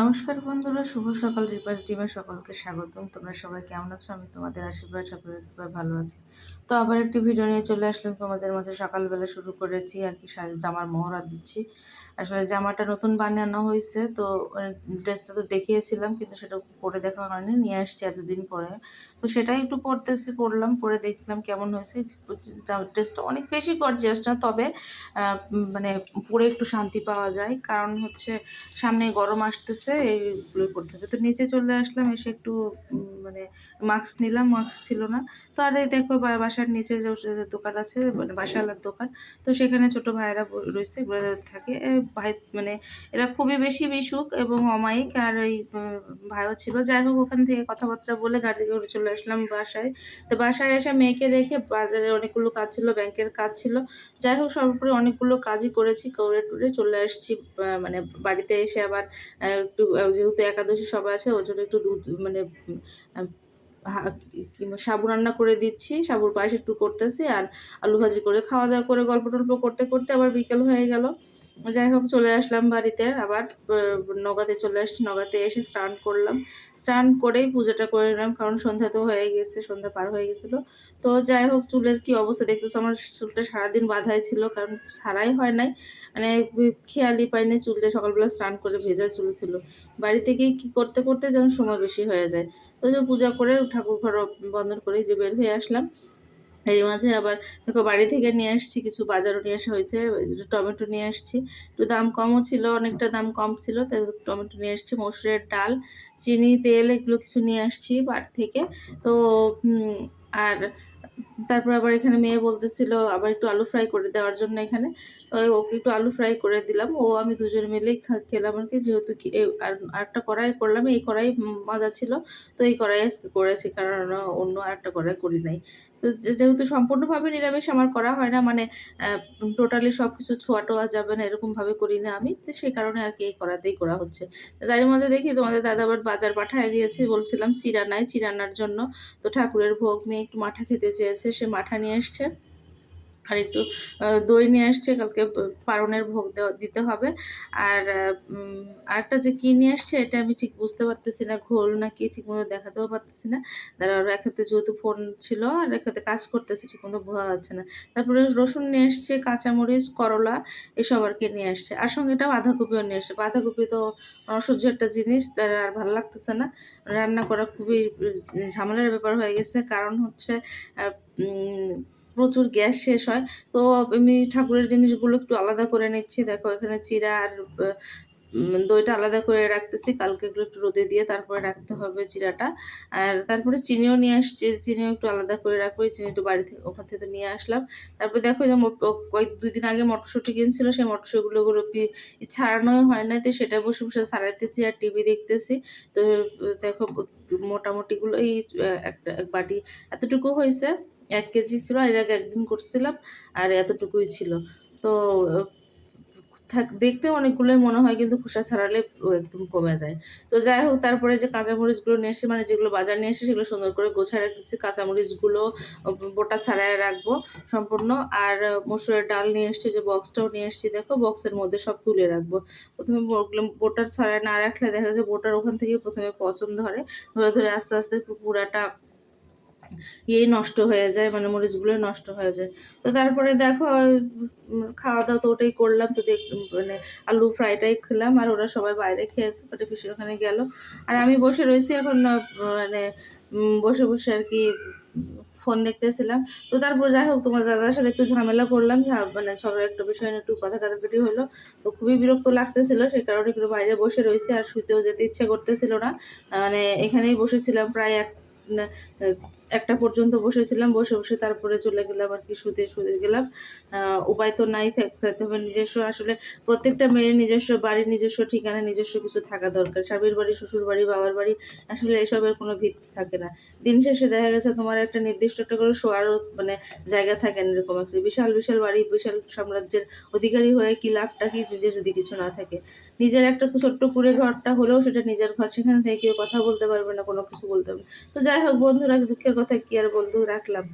নমস্কার বন্ধুরা, শুভ সকাল রিপাস ডিমে সকলকে স্বাগতম। তোমরা সবাই কেমন আছো? আমি তোমাদের আশীর্বাদ কৃপায় ভালো আছি। তো আবার একটি ভিডিও নিয়ে চলে আসলাম। তোমাদের মাঝে সকালবেলা শুরু করেছি আর কি জামার মহড়া দিচ্ছি। আসলে জামাটা নতুন বানানো হয়েছে, তো ড্রেসটা তো দেখিয়েছিলাম, কিন্তু সেটা পরে দেখা হয়নি, নিয়ে আসছি এতদিন পরে। তো সেটাই একটু পরতেছি, পরলাম, পরে দেখলাম কেমন হয়েছে। ড্রেসটা অনেক বেশি গর্জিয়াস না, তবে মানে পরে একটু শান্তি পাওয়া যায়। কারণ হচ্ছে সামনে গরম আসতেছে, এইগুলো পড়তে হবে তো নিচে চলে আসলাম, এসে একটু মানে মাস্ক নিলাম মাস্ক ছিল না। তো আর এই দেখো বাসার নিচে যে দোকান আছে মানে বাসাওয়ালার দোকান, তো সেখানে ছোট ভাইয়েরা রয়েছে থাকে। মানে এরা খুবই বেশি মিশুক এবং অমায়িক আর ওই ভাইও ছিল। যাই হোক, ওখান থেকে কথাবার্তা বলে গাড়ি করে চলে আসলাম বাসায়। তো বাসায় এসে মেয়েকে রেখে বাজারে অনেকগুলো কাজ ছিল, ব্যাংকের কাজ ছিল। যাই হোক, সর্বোপরি অনেকগুলো কাজই করেছি, করে টুরে চলে আসছি মানে বাড়িতে এসে আবার একটু যেহেতু একাদশী সবাই আছে ওই জন্য একটু দুধ মানে সাবু রান্না করে দিচ্ছি। সাবুর পায়েস একটু করতেছি আর আলু ভাজি করে খাওয়া দাওয়া করে গল্প টল্প করতে করতে আবার বিকেল হয়ে গেল। যাই হোক, চলে আসলাম বাড়িতে আবার নগাতে চলে আসছি। নগাতে এসে স্নান করলাম। স্নান করেই পূজাটা করে নিলাম, কারণ সন্ধ্যা তো হয়ে গেছে, সন্ধ্যা পার হয়ে গেছিল। তো যাই হোক, চুলের কি অবস্থা দেখতেছো আমার চুলটা সারাদিন বাধাই ছিল, কারণ সারাই হয় নাই। মানে খেয়ালই পাইনি চুলটা সকালবেলা স্নান করে ভেজা চুল ছিল। বাড়িতে গিয়ে কী করতে করতে যেন সময় বেশি হয়ে যায়। তো যে পূজা করে ঠাকুর ঘর বন্ধন করে যে বের হয়ে আসলাম। এর মাঝে আবার দেখো বাড়ি থেকে নিয়ে আসছি, কিছু বাজারও নিয়ে আসা হয়েছে টমেটো নিয়ে আসছি। একটু দাম কমও ছিল, অনেকটা দাম কম ছিল, তাই টমেটো নিয়ে আসছি, মসুরের ডাল, চিনি, তেল, এগুলো কিছু নিয়ে আসছি বাড়ি থেকে। তো আর তারপর আবার এখানে মেয়ে বলতেছিল, আবার একটু আলু ফ্রাই করে দেওয়ার জন্য এখানে। ওকে একটু আলু ফ্রাই করে দিলাম। ও, আমি দুজন মিলেই খেলাম আর কি যেহেতু আর, আরেকটা কড়াই করলাম। এই কড়াই মজা ছিল। তো এই কড়াই আজকে করেছি, কারণ অন্য আরেকটা কড়াই করি নাই। তো যেহেতু সম্পূর্ণভাবে নিরামিষ আমার করা হয় না মানে টোটালি সব কিছু ছোঁয়া যাবে না, এরকমভাবে করি না আমি। তো সেই কারণে আর কি এই করাতেই করা হচ্ছে। তার মধ্যে দেখি তোমাদের দাদা আবার বাজার পাঠায় দিয়েছে। বলছিলাম চিরা নাই চিরানার জন্য। তো ঠাকুরের ভোগ, মেয়ে একটু মাঠা খেতে চেয়েছে। সে মাঠা নিয়ে এসছে আর একটু দই নিয়ে আসছে, কালকে পারনের ভোগ দিতে হবে। আর আরেকটা যে কী নিয়ে আসছে, এটা আমি ঠিক বুঝতে পারতেছি না, ঘোল না কি ঠিক মতো দেখাতেও পারতেছি না। তারা রেখাতে যেহেতু ফোন ছিল, আর রেখাতে কাজ করতেছে ঠিক মতো বোঝা যাচ্ছে না। তারপরে রসুন নিয়ে আসছে, কাঁচামরিচ, করলা, এসব আর কি নিয়ে আসছে। আর সঙ্গে এটা বাঁধাকপিও নিয়ে আসছে। বাঁধাকপি তো অসহ্য একটা জিনিস, তার আর ভালো লাগতেছে না। রান্না করা খুবই ঝামেলার ব্যাপার হয়ে গেছে। কারণ হচ্ছে প্রচুর গ্যাস শেষ হয়। তো আমি ঠাকুরের জিনিসগুলো একটু আলাদা করে নিচ্ছি। দেখো, এখানে চিরা আর দইটা আলাদা করে রাখতেছি। কালকে এগুলো একটু রোদে দিয়ে তারপরে রাখতে হবে চিরাটা। আর তারপরে চিনিও নিয়ে আসছি। চিনিও একটু আলাদা করে রাখব। চিনি একটু বাড়ি থেকে, ওখান থেকে নিয়ে আসলাম। তারপরে দেখো যে কয়েক, দুই দিন আগে মটরশুঁটি কিনছিল। সেই মটরশুঁটিগুলো ছাড়ানোই হয় না তো সেটা বসে বসে সারাইতেছি আর টিভি দেখতেছি। তো, দেখো, মোটামুটিগুলো এই একটা, এক বাটি এতটুকু হয়েছে। এক কেজি ছিল, এর আগে একদিন করছিলাম আর এতটুকুই ছিল। তো, থাক, দেখতে অনেকগুলোই মনে হয় কিন্তু খোসা ছাড়ালে একদম কমে যায়। তো যাই হোক, তারপরে যে কাঁচামরিচগুলো নিয়ে এসে মানে যেগুলো বাজার নিয়ে এসে সেগুলো সুন্দর করে গোছায় রাখতেছি কাঁচামরিচগুলো, বোটা ছাড়ায় রাখব সম্পূর্ণ। আর মসুরের ডাল নিয়ে এসছি, যে বক্সটাও নিয়ে এসছি, দেখো, বক্সের মধ্যে সব তুলে রাখব। প্রথমে বোটার ছড়ায় না রাখলে দেখা যায় বোটার ওখান থেকে প্রথমে পছন্দ ধরে। ধরে ধরে আস্তে আস্তে পুরাটা ইয়েই নষ্ট হয়ে যায় মানে মরিচগুলোই নষ্ট হয়ে যায়। তো তারপরে দেখো খাওয়া দাওয়া তো ওটাই করলাম, তো দেখ মানে আলু ফ্রাইটাই খেলাম, আর ওরা সবাই বাইরে খেয়েছে ওটা পিসির ওখানে গেল। আর আমি বসে রয়েছি এখন মানে বসে বসে আর কি, ফোন দেখতেছিলাম। তো তারপর যাই হোক, তোমার দাদার সাথে একটু ঝামেলা করলাম মানে সবার একটা বিষয় নিয়ে একটু কথা কাটাকাটি হলো। তো খুবই বিরক্ত লাগতেছিল, সেই কারণে একটু বাইরে বসে রয়েছে, আর শুতেও যেতে ইচ্ছে করতেছিল না। মানে এখানেই বসেছিলাম প্রায় এক একটা পর্যন্ত বসেছিলাম, বসে বসে তারপরে চলে গেলাম আর কি, শুতে শুতে গেলাম। উপায় তো নাই থাকতে হবে নিজস্ব, আসলে প্রত্যেকটা মেয়ের নিজস্ব বাড়ি নিজস্ব ঠিকানা, নিজস্ব কিছু থাকা দরকার। স্বামীর বাড়ি, শ্বশুর বাড়ি, বাবার বাড়ি, আসলে এসবের কোনো ভিত্তি থাকে না। দিন শেষে দেখা গেছে তোমার একটা নির্দিষ্ট একটা করে শোয়ারও মানে জায়গা থাকে না এরকম একটা। বিশাল বিশাল বাড়ি, বিশাল সাম্রাজ্যের অধিকারী হয়ে কি লাভটা, কি নিজে যদি কিছু না থাকে। নিজের একটা ছোট্ট কুড়ে ঘরটা হলেও সেটা নিজের ঘর, সেখানে থেকে কেউ কথা বলতে পারবে না, কোনো কিছু বলতে পারবে তো যাই হোক বন্ধুরা, দুঃখের কথা কি আর বন্ধু রাখলাম?